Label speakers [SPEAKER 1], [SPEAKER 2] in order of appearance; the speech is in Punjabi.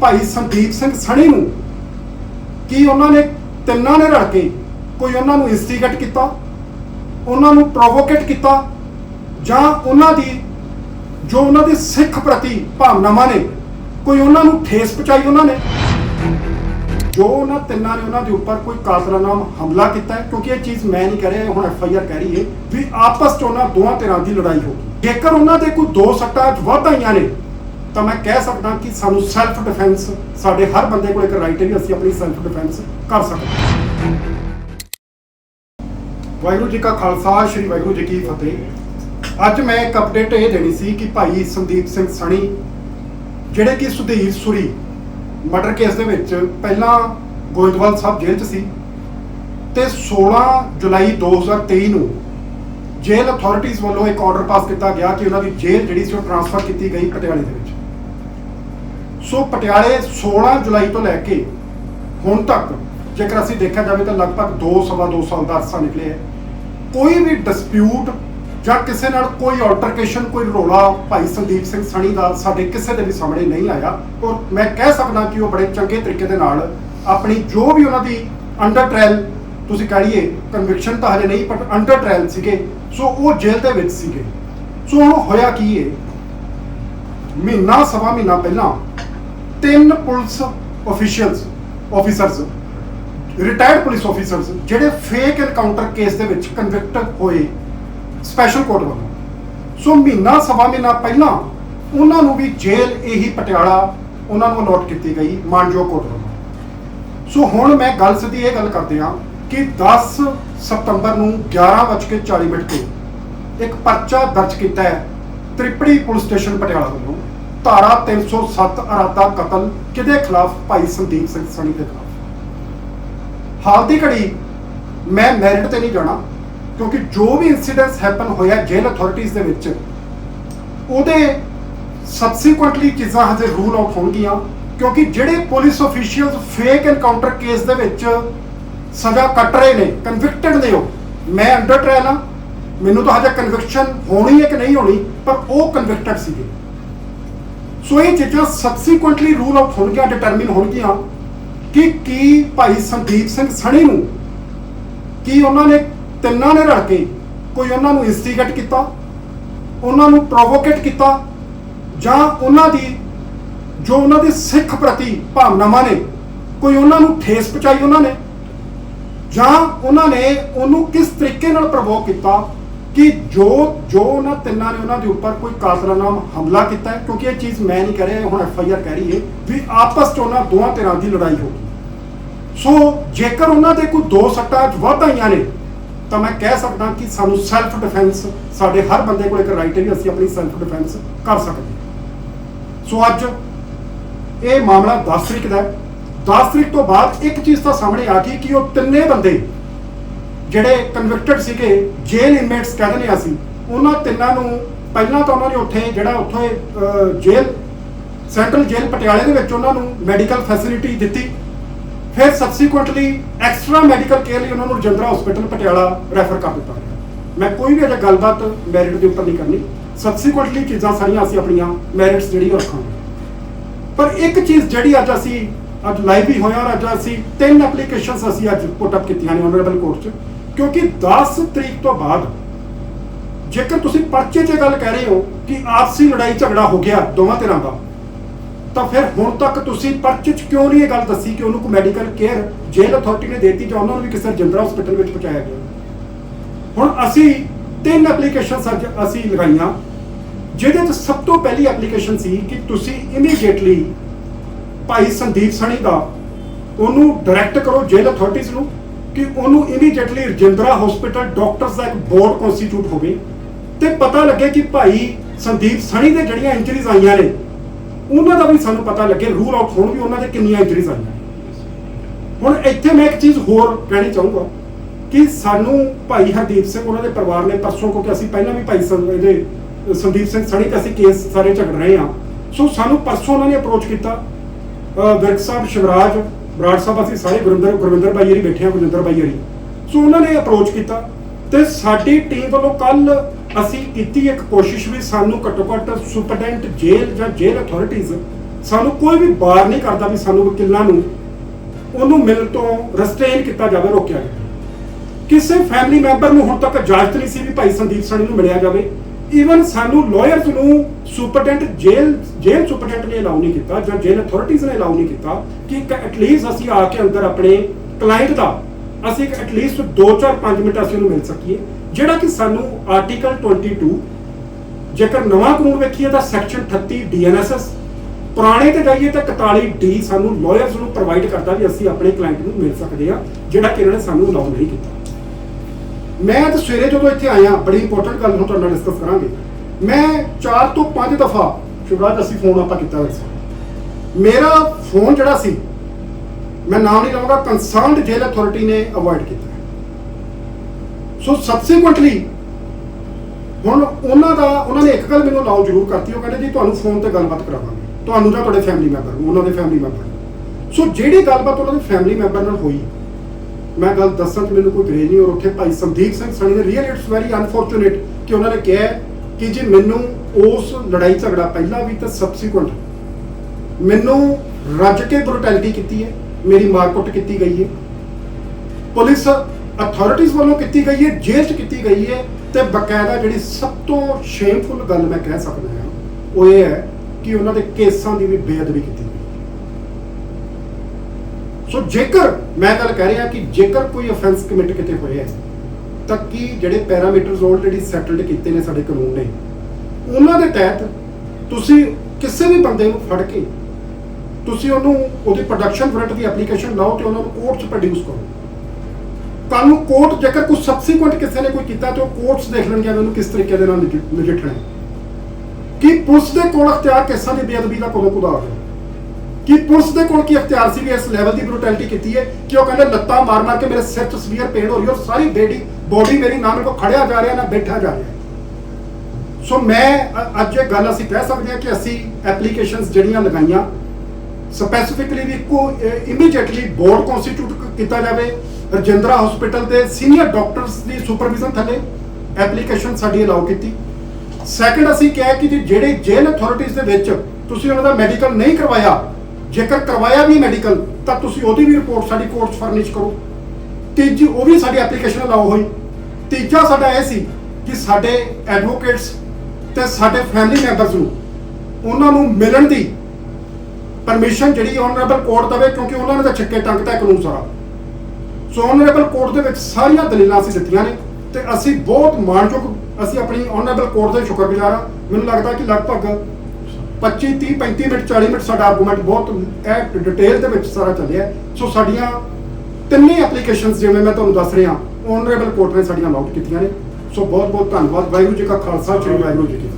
[SPEAKER 1] ਭਾਈ ਸੰਦੀਪ ਸਿੰਘ ਸਣੀ ਨੂੰ ਕੀ ਉਹਨਾਂ ਨੇ ਤਿੰਨਾਂ ਨੇ ਰਲ ਕੇ ਕੋਈ ਉਹਨਾਂ ਨੂੰ ਇਨਸਟੀਗੇਟ ਕੀਤਾ? ਉਹਨਾਂ ਨੂੰ ਪ੍ਰੋਵੋਕੇਟ ਕੀਤਾ? ਜਾਂ ਉਹਨਾਂ ਦੀ, ਜੋ ਉਹਨਾਂ ਦੇ ਸਿੱਖ ਪ੍ਰਤੀ ਭਾਵਨਾਵਾਂ ਨੇ, ਕੋਈ ਉਹਨਾਂ ਨੂੰ ਠੇਸ ਪਹੁੰਚਾਈ ਉਹਨਾਂ ਨੇ? ਜੋ ਉਹਨਾਂ ਤਿੰਨਾਂ ਨੇ ਉਹਨਾਂ ਦੇ ਉੱਪਰ ਕੋਈ ਕਾਤਲਾਨਾ ਹਮਲਾ ਕੀਤਾ ਕਿਉਂਕਿ ਇਹ ਚੀਜ਼ ਮੈਂ ਨਹੀਂ ਕਹਿ ਰਿਹਾ ਹੁਣ ਐਫ ਆਈ ਆਰ ਕਹਿ ਰਹੀ ਹੈ ਵੀ ਆਪਸ ਚ ਉਹਨਾਂ ਦੋਹਾਂ ਧਿਰਾਂ ਦੀ ਲੜਾਈ ਹੋ ਗਈ। ਜੇਕਰ ਉਹਨਾਂ ਦੇ ਕੋਈ ਦੋ ਸੱਟਾਂ ਵੱਧ ਆਈਆਂ ਨੇ ਤਾਂ ਮੈਂ ਕਹਿ ਸਕਦਾ ਕਿ ਸਾਨੂੰ ਸੈਲਫ ਡਿਫੈਂਸ ਸਾਡੇ ਹਰ ਬੰਦੇ ਕੋਲ ਇੱਕ ਰਾਈਟ ਹੈ ਵੀ ਅਸੀਂ ਆਪਣੀ ਸੈਲਫ ਡਿਫੈਂਸ ਕਰ ਸਕਦੇ ਵਾਹਿਗੁਰੂ ਜੀ ਕਾ ਖਾਲਸਾ, ਸ੍ਰੀ ਵਾਹਿਗੁਰੂ ਜੀ ਕੀ ਫਤਿਹ। ਅੱਜ ਮੈਂ ਇੱਕ ਅਪਡੇਟ ਇਹ ਦੇਣੀ ਸੀ ਕਿ ਭਾਈ ਸੰਦੀਪ ਸਿੰਘ ਸਣੀ, ਜਿਹੜੇ ਕਿ ਸੁਧੀਰ ਸੁਰੀ ਮਰਡਰ ਕੇਸ ਦੇ ਵਿੱਚ ਪਹਿਲਾਂ ਗੋਇੰਦਵਾਲ ਸਾਹਿਬ ਜੇਲ੍ਹ 'ਚ ਸੀ ਤੇ 16 ਜੁਲਾਈ 2023 ਨੂੰ ਜੇਲ੍ਹ ਅਥਾਰਟੀਆਂ ਵੱਲੋਂ ਇੱਕ ਆਰਡਰ ਪਾਸ ਕੀਤਾ ਗਿਆ ਕਿ ਉਹਨਾਂ ਦੀ ਜੇਲ੍ਹ ਜਿਹੜੀ ਸੀ ਉਹ ਟ੍ਰਾਂਸਫਰ ਕੀਤੀ ਗਈ ਪਟਿਆਲੇ ਦੇ ਵਿੱਚ। ਸੋ ਪਟਿਆਲੇ 16 ਜੁਲਾਈ ਤੋਂ ਲੈ ਕੇ ਹੁਣ ਤੱਕ ਜੇਕਰ ਅਸੀਂ ਦੇਖਿਆ ਜਾਵੇ ਤਾਂ ਲਗਭਗ 2 ਸਵਾ 2 ਸਾਲ ਦਾ ਅਰਸਾ ਨਿਕਲਿਆ ਹੈ। ਕੋਈ ਵੀ ਡਿਸਪਿਊਟ ਜਾਂ ਕਿਸੇ ਨਾਲ ਕੋਈ ਆਲਟਰਕੇਸ਼ਨ ਕੋਈ ਰੋਲਾ ਭਾਈ ਸੰਦੀਪ ਸਿੰਘ ਸਣੀ ਦਾ ਸਾਡੇ ਕਿਸੇ ਦੇ ਵੀ ਸਾਹਮਣੇ ਨਹੀਂ ਆਇਆ ਔਰ ਮੈਂ ਕਹਿ ਸਕਦਾ ਕਿ ਉਹ ਬੜੇ ਚੰਗੇ ਤਰੀਕੇ ਦੇ ਨਾਲ ਆਪਣੀ ਜੋ ਵੀ ਉਹਨਾਂ ਦੀ ਅੰਡਰ ਟ੍ਰਾਇਲ ਤੁਸੀਂ ਕਹੀਏ ਕਨਵਿਕਸ਼ਨ ਤਾਂ ਹਜੇ ਨਹੀਂ ਬਟ ਅੰਡਰ ਟ੍ਰਾਇਲ ਸੀਗੇ, ਸੋ ਉਹ ਜੇਲ੍ਹ ਦੇ ਵਿੱਚ ਸੀਗੇ। ਸੋ ਹੁਣ ਹੋਇਆ ਕੀ ਹੈ ਮਹੀਨਾ, ਸਵਾ ਮਹੀਨਾ ਪਹਿਲਾਂ ਤਿੰਨ police officials officers retired police officers ਜਿਹੜੇ ਫੇਕ ਐਨਕਾਊਂਟਰ ਕੇਸ ਦੇ ਵਿੱਚ ਕਨਵਿਕਟ ਹੋਏ ਸਪੈਸ਼ਲ ਕੋਰਟ ਵੱਲੋਂ। ਸੋ ਮਹੀਨਾ, ਸਵਾ ਮਹੀਨਾ ਪਹਿਲਾਂ ਉਹਨਾਂ ਨੂੰ ਵੀ ਜੇਲ੍ਹ ਇਹੀ ਪਟਿਆਲਾ ਉਹਨਾਂ ਨੂੰ ਅਲੋਟ ਕੀਤੀ ਗਈ ਮਾਨਜੋ ਕੋਰਟ ਵੱਲੋਂ। ਸੋ ਹੁਣ ਮੈਂ ਗੱਲ ਸਿੱਧੀ ਇਹ ਗੱਲ ਕਰਦੇ ਹਾਂ ਕਿ 10 ਸਤੰਬਰ ਨੂੰ 11:40 ਮਿੰਟ ਤੇ ਇੱਕ ਪਰਚਾ ਦਰਜ ਕੀਤਾ ਹੈ ਤ੍ਰਿਪੜੀ ਪੁਲਿਸ ਸਟੇਸ਼ਨ ਪਟਿਆਲਾ ਵੱਲੋਂ। ਧਾਰਾ 307 ਅਰਾਦਾ ਕਤਲ ਕਿਹਦੇ ਖਿਲਾਫ ਭਾਈ ਸੰਦੀਪ ਸਿੰਘ ਸਣੀ ਦੇ ਖਿਲਾਫ? ਹਾਲ ਦੀ ਘੜੀ ਮੈਂ ਮੈਰਿਟ ਤੇ ਨਹੀਂ ਜਾਣਾ, ਕਿਉਂਕਿ ਜੋ ਵੀ ਇਨਸੀਡੈਂਟਸ ਹੈਪਨ ਹੋਇਆ ਜੇਲ ਅਥਾਰਟੀਆਂ ਦੇ ਵਿੱਚ, ਉਹਦੇ ਸਬਸੀਕੁਐਂਟਲੀ ਚੀਜ਼ਾਂ ਹਜੇ ਰੂਲ ਆਊਟ ਹੋਣਗੀਆਂ, ਕਿਉਂਕਿ ਜਿਹੜੇ police officials fake encounter case ਦੇ ਵਿੱਚ ਸਜ਼ਾ ਕੱਟ ਰਹੇ ਨੇ ਕਨਵਿਕਟਡ ਨੇ ਉਹ, ਮੈਂ ਅੰਡਰ ਟ੍ਰਾਇਲ ਆ ਮੈਨੂੰ ਤਾਂ ਹਜੇ ਕਨਵਿਕਸ਼ਨ ਹੋਣੀ ਹੈ ਕਿ ਨਹੀਂ ਹੋਣੀ, ਪਰ ਉਹ ਕਨਵਿਕਟਡ ਸੀਗੇ। ਸੋ ਇਹ ਚੀਜ਼ਾਂ ਸਬਸੀਕੁਐਂਟਲੀ ਰੂਲ ਆਊਟ ਹੋਣਗੀਆਂ ਡਿਟਰਮਿਨ ਹੋਣਗੀਆਂ ਕਿ ਕੀ ਭਾਈ ਸੰਦੀਪ ਸਿੰਘ ਸਣੀ ਨੂੰ ਕੀ ਉਹਨਾਂ ਨੇ ਤਿੰਨਾਂ ਨੇ ਰਲ ਕੇ ਕੋਈ ਉਹਨਾਂ ਨੂੰ ਇਨਸਟੀਗੇਟ ਕੀਤਾ, ਉਹਨਾਂ ਨੂੰ ਪ੍ਰੋਵੋਕੇਟ ਕੀਤਾ, ਜਾਂ ਉਹਨਾਂ ਦੀ, ਜੋ ਉਹਨਾਂ ਦੇ ਸਿੱਖ ਪ੍ਰਤੀ ਭਾਵਨਾਵਾਂ ਨੇ, ਕੋਈ ਉਹਨਾਂ ਨੂੰ ਠੇਸ ਪਹੁੰਚਾਈ ਉਹਨਾਂ ਨੇ, ਜਾਂ ਉਹਨਾਂ ਨੇ ਉਹਨੂੰ ਕਿਸ ਤਰੀਕੇ ਨਾਲ ਪ੍ਰਵੋਕ ਕੀਤਾ ਕਿ ਜੋ ਜੋ ਉਹਨਾਂ ਤਿੰਨਾਂ ਨੇ ਉਹਨਾਂ ਦੇ ਉੱਪਰ ਕੋਈ ਕਾਤਲਾਨਾ ਹਮਲਾ ਕੀਤਾ ਹੈ, ਕਿਉਂਕਿ ਇਹ ਚੀਜ਼ ਮੈਂ ਨਹੀਂ ਕਹਿ ਰਿਹਾ ਹੁਣ ਐਫ ਆਈ ਆਰ ਕਹਿ ਰਹੀ ਹੈ ਵੀ ਆਪਸ ਚ ਉਹਨਾਂ ਦੋਹਾਂ ਧਿਰਾਂ ਦੀ ਲੜਾਈ ਹੋ ਗਈ। ਸੋ ਜੇਕਰ ਉਹਨਾਂ ਦੇ ਕੋਈ ਦੋ ਸੱਟਾਂ ਚ ਵੱਧ ਆਈਆਂ ਨੇ, ਤਾਂ ਮੈਂ ਕਹਿ ਸਕਦਾ ਕਿ ਸਾਨੂੰ ਸੈਲਫ ਡਿਫੈਂਸ ਸਾਡੇ ਹਰ ਬੰਦੇ ਕੋਲ ਇੱਕ ਰਾਈਟ ਹੈ ਵੀ ਅਸੀਂ ਆਪਣੀ ਸੈਲਫ ਡਿਫੈਂਸ ਕਰ ਸਕਦੇ ਸੋ ਅੱਜ ਇਹ ਮਾਮਲਾ 10 ਤਰੀਕ ਦਾ ਹੈ। 10 ਤਰੀਕ ਤੋਂ ਬਾਅਦ ਇੱਕ ਚੀਜ਼ ਤਾਂ ਸਾਹਮਣੇ ਆ ਗਈ ਕਿ ਉਹ ਤਿੰਨੇ ਬੰਦੇ ਜਿਹੜੇ ਕਨਵਿਕਟਡ ਸੀਗੇ ਜੇਲ੍ਹ ਇਨਮੇਟਸ ਕਹਿੰਦੇ ਨੇ ਅਸੀਂ ਉਹਨਾਂ ਤਿੰਨਾਂ ਨੂੰ ਪਹਿਲਾਂ ਤਾਂ ਉਹਨਾਂ ਨੇ ਉੱਥੇ ਜਿਹੜਾ ਉੱਥੇ ਅਹ, ਜੇਲ੍ਹ ਸੈਂਟਰਲ ਜੇਲ੍ਹ ਪਟਿਆਲੇ ਦੇ ਵਿੱਚ ਉਹਨਾਂ ਨੂੰ ਮੈਡੀਕਲ ਫੈਸਿਲਿਟੀ ਦਿੱਤੀ। ਫਿਰ ਸਬਸੀਕੁਐਂਟਲੀ ਐਕਸਟਰਾ ਮੈਡੀਕਲ ਕੇਅਰ ਲਈ ਉਹਨਾਂ ਨੂੰ ਰਜਿੰਦਰਾ ਹਸਪੀਟਲ ਪਟਿਆਲਾ ਰੈਫਰ ਕਰ ਦਿੱਤਾ ਗਿਆ। ਮੈਂ ਕੋਈ ਵੀ ਅਜੇ ਗੱਲਬਾਤ ਮੈਰਿਟ ਦੇ ਉੱਪਰ ਨਹੀਂ ਕਰਨੀ। ਸਬਸੀਕੁਐਂਟਲੀ ਚੀਜ਼ਾਂ ਸਾਰੀਆਂ ਅਸੀਂ ਆਪਣੀਆਂ ਮੈਰਿਟਸ ਜਿਹੜੀਆਂ ਰੱਖਾਂਗੇ। ਪਰ ਇੱਕ ਚੀਜ਼ ਜਿਹੜੀ ਅੱਜ ਅਸੀਂ ਅੱਜ ਲਾਈਵ ਵੀ ਹੋਇਆ ਔਰ ਅੱਜ ਅਸੀਂ ਤਿੰਨ ਐਪਲੀਕੇਸ਼ਨਸ ਅਸੀਂ ਅੱਜ ਪੁੱਟ ਅਪ ਕੀਤੀਆਂ ਨੇ ਆਨਰੇਬਲ ਕੋਰਟ 'ਚ। ਕਿਉਂਕਿ 10 ਤਰੀਕ ਤੋਂ ਬਾਅਦ ਜੇਕਰ ਤੁਸੀਂ ਪਰਚੇ 'ਚ ਗੱਲ ਕਹਿ ਰਹੇ ਹੋ ਕਿ ਆਪਸੀ ਲੜਾਈ ਝਗੜਾ ਹੋ ਗਿਆ, ਦੋਵਾਂ ਧਿਰਾਂ ਦਾ, ਤਾਂ ਫਿਰ ਹੁਣ ਤੱਕ ਤੁਸੀਂ ਪਰਚੇ 'ਚ ਕਿਉਂ ਨਹੀਂ ਇਹ ਗੱਲ ਦੱਸੀ ਕਿ ਉਹਨੂੰ ਕੋਈ ਮੈਡੀਕਲ ਕੇਅਰ ਜੇਲ੍ਹ ਅਥਾਰਟੀ ਨੇ ਦਿੱਤੀ ਜਾਂ ਉਹਨਾਂ ਨੂੰ ਵੀ ਕਿਸੇ ਜਨਰਲ ਹਸਪੀਟਲ ਵਿੱਚ ਪਹੁੰਚਾਇਆ ਗਿਆ? ਹੁਣ ਅਸੀਂ ਤਿੰਨ ਐਪਲੀਕੇਸ਼ਨ ਅੱਜ ਅਸੀਂ ਲਗਾਈਆਂ, ਜਿਹਦੇ 'ਚ ਸਭ ਤੋਂ ਪਹਿਲੀ ਐਪਲੀਕੇਸ਼ਨ ਸੀ ਕਿ ਤੁਸੀਂ ਇਮੀਡੀਏਟਲੀ ਭਾਈ ਸੰਦੀਪ ਸਣੀ ਦਾ ਉਹਨੂੰ ਡਾਇਰੈਕਟ ਕਰੋ ਜੇਲ੍ਹ ਅਥਾਰਟੀਆਂ ਨੂੰ ਕਿ ਉਹਨੂੰ ਇਮੀਡੀਏਟਲੀ ਰਜਿੰਦਰਾ ਹਸਪੀਟਲ ਡਾਕਟਰਸ ਦਾ ਇੱਕ ਬੋਰਡ ਕਨਸਟੀਟਿਊਟ ਹੋਵੇ ਤੇ ਪਤਾ ਲੱਗੇ ਕਿ ਭਾਈ ਸੰਦੀਪ ਸਣੀ ਦੇ ਜਿਹੜੀਆਂ ਇੰਜਰੀਜ਼ ਆਈਆਂ ਨੇ, ਉਹਨਾਂ ਦਾ ਵੀ ਸਾਨੂੰ ਪਤਾ ਲੱਗੇ ਰੂਲ ਆਊਟ ਹੋਣ ਵੀ ਉਹਨਾਂ ਦੇ ਕਿੰਨੀਆਂ ਇੰਜਰੀਜ਼ ਆਈਆਂ ਹੁਣ ਇੱਥੇ ਮੈਂ ਇੱਕ ਚੀਜ਼ ਹੋਰ ਕਹਿਣੀ ਚਾਹੂੰਗਾ ਕਿ ਸਾਨੂੰ ਭਾਈ ਹਰਦੀਪ ਸਿੰਘ ਉਹਨਾਂ ਦੇ ਪਰਿਵਾਰ ਨੇ ਪਰਸੋਂ, ਕਿਉਂਕਿ ਅਸੀਂ ਪਹਿਲਾਂ ਵੀ ਭਾਈ ਇਹਦੇ, ਸੰਦੀਪ ਸਿੰਘ ਸਣੀ ਤੇ ਅਸੀਂ ਕੇਸ ਸਾਰੇ ਝਗੜ ਰਹੇ ਹਾਂ। ਸੋ ਸਾਨੂੰ ਪਰਸੋਂ ਉਹਨਾਂ ਨੇ ਅਪਰੋਚ ਕੀਤਾ ਵਿਰਕ ਸਾਹਿਬ ਸ਼ਿਵਰਾਜ ਬਰਾੜ ਸਾਹਿਬ, ਅਸੀਂ ਸਾਰੇ ਗੁਰਿੰਦਰ ਗੁਰਵਿੰਦਰ ਬਾਈ ਜੀ ਬੈਠੇ ਆ ਗੁਰਵਿੰਦਰ ਬਾਈ ਜੀ ਸੋ ਉਹਨਾਂ ਨੇ ਅਪਰੋਚ ਕੀਤਾ ਤੇ ਸਾਡੀ ਟੀਮ ਵੱਲੋਂ ਕੱਲ ਅਸੀਂ ਕੀਤੀ ਇੱਕ ਕੋਸ਼ਿਸ਼ ਵੀ, ਸਾਨੂੰ ਘੱਟੋ ਘੱਟ ਸੁਪਰਡੈਂਟ ਜੇਲ੍ਹ ਜਾਂ ਜੇਲ੍ਹ ਅਥਾਰਟੀਆਂ ਸਾਨੂੰ ਕੋਈ ਵੀ ਬਾਰ ਨਹੀਂ ਕਰਦਾ ਵੀ ਸਾਨੂੰ ਵਕੀਲਾਂ ਨੂੰ ਉਹਨੂੰ ਮਿਲਣ ਤੋਂ ਰਸਟੇਨ ਕੀਤਾ ਜਾਵੇ, ਰੋਕਿਆ ਜਾਵੇ। ਕਿਸੇ ਫੈਮਿਲੀ ਮੈਂਬਰ ਨੂੰ ਹੁਣ ਤੱਕ ਇਜਾਜ਼ਤ ਨਹੀਂ ਸੀ ਵੀ ਭਾਈ ਸੰਦੀਪ ਸਣੀ ਨੂੰ ਮਿਲਿਆ ਜਾਵੇ। ਈਵਨ ਸਾਨੂੰ ਲਾਇਰਸ ਨੂੰ ਸੁਪਰਡੈਂਟ ਜੇਲ੍ਹ ਜੇਲ੍ਹ ਸੁਪਰਡੈਂਟ ਨੇ ਅਲਾਉ ਨਹੀਂ ਕੀਤਾ ਜਾਂ ਜੇਲ੍ਹ ਅਥਾਰਟੀਜ਼ ਨੇ ਅਲਾਉ ਨਹੀਂ ਕੀਤਾ ਕਿ ਐਟਲੀਸਟ ਅਸੀਂ ਆ ਕੇ ਅੰਦਰ ਆਪਣੇ ਕਲਾਇੰਟ ਦਾ ਅਸੀਂ ਇੱਕ ਐਟਲੀਸਟ 2-4-5 ਮਿੰਟ ਅਸੀਂ ਉਹਨੂੰ ਮਿਲ ਸਕੀਏ। ਜਿਹੜਾ ਕਿ ਸਾਨੂੰ ਆਰਟੀਕਲ 22 ਜੇਕਰ ਨਵਾਂ ਕਾਨੂੰਨ ਵੇਖੀਏ ਤਾਂ ਸੈਕਸ਼ਨ 38 ਡੀਐਨਐਸਐਸ ਪੁਰਾਣੇ ਤੇ ਜਾਈਏ ਤਾਂ 41 ਡੀ ਸਾਨੂੰ ਲਾਇਰਸ ਨੂੰ ਪ੍ਰੋਵਾਈਡ ਕਰਦਾ ਵੀ ਅਸੀਂ ਆਪਣੇ ਕਲਾਇੰਟ ਨੂੰ ਮਿਲ ਸਕਦੇ ਆ ਜਿਹੜਾ ਕਿ ਇਹਨਾਂ ਨੇ ਸਾਨੂੰ ਅਲਾਉ ਨਹੀਂ ਕੀਤਾ। ਮੈਂ ਤਾਂ ਸਵੇਰੇ ਜਦੋਂ ਇੱਥੇ ਆਇਆ, ਬੜੀ ਇੰਪੋਰਟੈਂਟ ਗੱਲ ਨੂੰ ਤੁਹਾਡੇ ਨਾਲ ਡਿਸਕਸ ਕਰਾਂਗੇ। ਮੈਂ 4 ਤੋਂ 5 ਦਫਾ ਸ਼ਿਵਰਾਜ ਅਸੀਂ ਫੋਨ ਆਪਾਂ ਕੀਤਾ ਹੋਇਆ ਸੀ। ਮੇਰਾ ਫੋਨ ਜਿਹੜਾ ਸੀ, ਮੈਂ ਨਾਮ ਨਹੀਂ ਲਵਾਂਗਾ ਕੰਸਰਨਡ ਜੇਲ ਅਥਾਰਟੀ ਨੇ ਅਵੋਇਡ ਕੀਤਾ ਸੋ ਸਬਸੀਕੁਐਂਟਲੀ ਹੁਣ ਉਹਨਾਂ ਦਾ, ਉਹਨਾਂ ਨੇ ਇੱਕ ਗੱਲ ਮੈਨੂੰ ਅਲਾਉ ਜ਼ਰੂਰ ਕਰਤੀ, ਉਹ ਕਹਿੰਦੇ ਜੀ, ਤੁਹਾਨੂੰ ਫੋਨ ਤੇ ਗੱਲਬਾਤ ਕਰਾਵਾਂਗੇ। ਤੁਹਾਨੂੰ ਜਾਂ ਤੁਹਾਡੇ ਫੈਮਿਲੀ ਮੈਂਬਰ ਨੂੰ, ਉਹਨਾਂ ਦੇ ਫੈਮਿਲੀ ਮੈਂਬਰ ਨੂੰ। ਸੋ ਜਿਹੜੀ ਗੱਲਬਾਤ ਉਹਨਾਂ ਦੇ ਫੈਮਿਲੀ ਮੈਂਬਰ ਨਾਲ ਹੋਈ ਮੈਂ ਗੱਲ ਦੱਸਾਂ ਤੇ ਮੈਨੂੰ ਕੋਈ ਗਰੇਜ ਨਹੀਂ, ਔਰ ਉੱਥੇ ਭਾਈ ਸੰਦੀਪ ਸਿੰਘ ਸਣੀ ਨੇ ਰੀਅਲ ਇਟਸ ਵੈਰੀ ਅਨਫੋਰਚੂਨੇਟ ਕਿ ਉਹਨਾਂ ਨੇ ਕਿਹਾ ਕਿ ਜੀ ਮੈਨੂੰ ਉਸ ਲੜਾਈ ਝਗੜਾ ਪਹਿਲਾਂ ਵੀ ਤਾਂ ਸਬਸੀਕੁਐਂਟ ਮੈਨੂੰ ਰੱਜ ਕੇ ਬਰੂਟੈਲਿਟੀ ਕੀਤੀ ਹੈ, ਮੇਰੀ ਮਾਰਕੁੱਟ ਕੀਤੀ ਗਈ ਹੈ। ਪੁਲਿਸ ਅਥਾਰਟੀਜ਼ ਵੱਲੋਂ ਕੀਤੀ ਗਈ ਹੈ, ਜੇਲ੍ਹ 'ਚ ਕੀਤੀ ਗਈ ਹੈ ਤੇ ਬਕਾਇਦਾ ਜਿਹੜੀ ਸਭ ਤੋਂ ਸ਼ੇਮਫੁਲ ਗੱਲ ਮੈਂ ਕਹਿ ਸਕਦਾ ਹਾਂ, ਉਹ ਇਹ ਹੈ ਕਿ ਉਹਨਾਂ ਦੇ ਕੇਸਾਂ ਦੀ ਵੀ ਬੇਅਦਬੀ ਕੀਤੀ ਸੋ ਜੇਕਰ ਮੈਂ ਗੱਲ ਕਹਿ ਰਿਹਾ ਕਿ ਜੇਕਰ ਕੋਈ ਅਫੈਂਸ ਕਮਿਟ ਕਿਤੇ ਹੋਇਆ ਹੈ, ਤਾਂ ਕੀ ਜਿਹੜੇ ਪੈਰਾਮੀਟਰਸ ਆਲਰੇਡੀ ਸੈਟਲਡ ਕੀਤੇ ਨੇ ਸਾਡੇ ਕਾਨੂੰਨ ਨੇ, ਉਹਨਾਂ ਦੇ ਤਹਿਤ ਤੁਸੀਂ ਕਿਸੇ ਵੀ ਬੰਦੇ ਨੂੰ ਫੜ ਕੇ ਤੁਸੀਂ ਉਹਨੂੰ, ਉਹਦੀ ਪ੍ਰੋਡਕਸ਼ਨ ਫਰੰਟ ਦੀ ਐਪਲੀਕੇਸ਼ਨ ਲਾਓ ਤੇ ਉਹਨਾਂ ਨੂੰ ਕੋਰਟ 'ਚ ਪ੍ਰੋਡਿਊਸ ਕਰੋ। ਕੱਲ ਨੂੰ ਕੋਰਟ ਜੇਕਰ ਕੋਈ ਸਬਸੀਕੁਐਂਟ ਕਿਸੇ ਨੇ ਕੋਈ ਕੀਤਾ ਤੇ ਉਹ ਕੋਰਟਸ ਦੇਖ ਲੈਣਗੇ ਵੀ ਉਹਨੂੰ ਕਿਸ ਤਰੀਕੇ ਦੇ ਨਾਲ ਨਜਿ- ਨਜਿੱਠਣਾ ਹੈ। ਕਿ ਪੁਲਿਸ ਦੇ ਕੋਲ ਅਖਤਿਆਰ ਕੇਸਾਂ ਦੀ ਬੇਅਦਬੀ ਦਾ ਕਦੋਂ ਕੁਦਾ ਆ ਗਿਆ ਕਿ ਪੁਲਿਸ ਦੇ ਕੋਲ ਕੀ ਅਖਤਿਆਰ ਸੀ ਵੀ ਇਸ ਲੈਵਲ ਦੀ ਬਰੂਟੈਲਿਟੀ ਕੀਤੀ ਹੈ ਕਿ ਉਹ ਕਹਿੰਦੇ ਲੱਤਾਂ ਮਾਰ ਮਾਰ ਕੇ ਮੇਰੇ ਸਿਰ 'ਚ ਸਵੀਅਰ ਪੇਨ ਹੋ ਰਹੀ ਹੈ ਔਰ ਸਾਰੀ ਬੇਡੀ ਬੋਡੀ ਮੇਰੀ ਨਾ ਮੇਰੇ ਕੋਲ ਖੜਿਆ ਜਾ ਰਿਹਾ, ਨਾ ਬੈਠਾ ਜਾ ਰਿਹਾ। ਸੋ ਮੈਂ ਅੱਜ ਇਹ ਗੱਲ ਅਸੀਂ ਕਹਿ ਸਕਦੇ ਹਾਂ ਕਿ ਅਸੀਂ ਐਪਲੀਕੇਸ਼ਨਸ ਜਿਹੜੀਆਂ ਲਗਾਈਆਂ ਸਪੈਸੀਫਿਕਲੀ ਵੀ ਕੋ ਇਮੀਡੀਏਟਲੀ ਬੋਰਡ ਕਨਸਟੀਟਿਊਟ ਕੀਤਾ ਜਾਵੇ, ਰਜਿੰਦਰਾ ਹਸਪੀਟਲ ਦੇ ਸੀਨੀਅਰ ਡਾਕਟਰਸ ਦੀ ਸੁਪਰਵਿਜ਼ਨ ਥੱਲੇ ਐਪਲੀਕੇਸ਼ਨ ਸਾਡੀ ਅਲਾਉ ਕੀਤੀ। ਸੈਕੰਡ ਅਸੀਂ ਕਿਹਾ ਕਿ ਜੀ ਜਿਹੜੇ ਜੇਲ੍ਹ ਅਥਾਰਟੀਜ਼ ਦੇ ਵਿੱਚ ਤੁਸੀਂ ਉਹਨਾਂ ਦਾ ਮੈਡੀਕਲ ਨਹੀਂ ਕਰਵਾਇਆ ਜੇਕਰ ਕਰਵਾਇਆ ਵੀ ਮੈਡੀਕਲ ਤਾਂ ਤੁਸੀਂ ਉਹਦੀ ਵੀ ਰਿਪੋਰਟ ਸਾਡੀ ਕੋਰਟ 'ਚ ਫਰਨਿਸ਼ ਕਰੋ। ਤੀਜੀ, ਉਹ ਵੀ ਸਾਡੀ ਐਪਲੀਕੇਸ਼ਨ ਲਾਓ ਹੋਈ। ਤੀਜਾ ਸਾਡਾ ਇਹ ਸੀ ਕਿ ਸਾਡੇ ਐਡਵੋਕੇਟਸ ਤੇ ਸਾਡੇ ਫੈਮਿਲੀ ਮੈਂਬਰਸ ਨੂੰ, ਉਹਨਾਂ ਨੂੰ ਮਿਲਣ ਦੀ ਪਰਮਿਸ਼ਨ ਜਿਹੜੀ ਆਨਰੇਬਲ ਕੋਰਟ ਦੇਵੇ, ਕਿਉਂਕਿ ਉਹਨਾਂ ਨੇ ਤਾਂ ਛੱਕੇ ਟੰਗਤਾ ਕਾਨੂੰਨ ਸਾਰਾ। ਸੋ ਆਨਰੇਬਲ ਕੋਰਟ ਦੇ ਵਿੱਚ ਸਾਰੀਆਂ ਦਲੀਲਾਂ ਅਸੀਂ ਦਿੱਤੀਆਂ ਨੇ ਤੇ ਅਸੀਂ ਬਹੁਤ ਮਾਣਯੋਗ ਅਸੀਂ ਆਪਣੀ ਆਨਰੇਬਲ ਕੋਰਟ ਦੇ ਸ਼ੁਕਰਗੁਜ਼ਾਰ ਹਾਂ। ਮੈਨੂੰ ਲੱਗਦਾ ਕਿ ਲਗਭਗ 25 30 35 ਮਿੰਟ 40 ਮਿੰਟ ਸਾਡਾ ਆਰਗੂਮੈਂਟ ਬਹੁਤ ਇਹ ਡਿਟੇਲ ਦੇ ਵਿੱਚ ਸਾਰਾ ਚੱਲਿਆ। ਸੋ ਸਾਡੀਆਂ ਤਿੰਨੇ ਐਪਲੀਕੇਸ਼ਨਸ ਜਿਵੇਂ ਮੈਂ ਤੁਹਾਨੂੰ ਦੱਸ ਰਿਹਾ ਆਨਰੇਬਲ ਕੋਰਟ ਨੇ ਸਾਡੀਆਂ ਅਲਾਉਟ ਕੀਤੀਆਂ ਨੇ। ਸੋ ਬਹੁਤ ਬਹੁਤ ਧੰਨਵਾਦ। ਵਾਹਿਗੁਰੂ ਜੀ ਕਾ ਖਾਲਸਾ, ਸ੍ਰੀ ਵਾਹਿਗੁਰੂ ਜੀ ਕੀ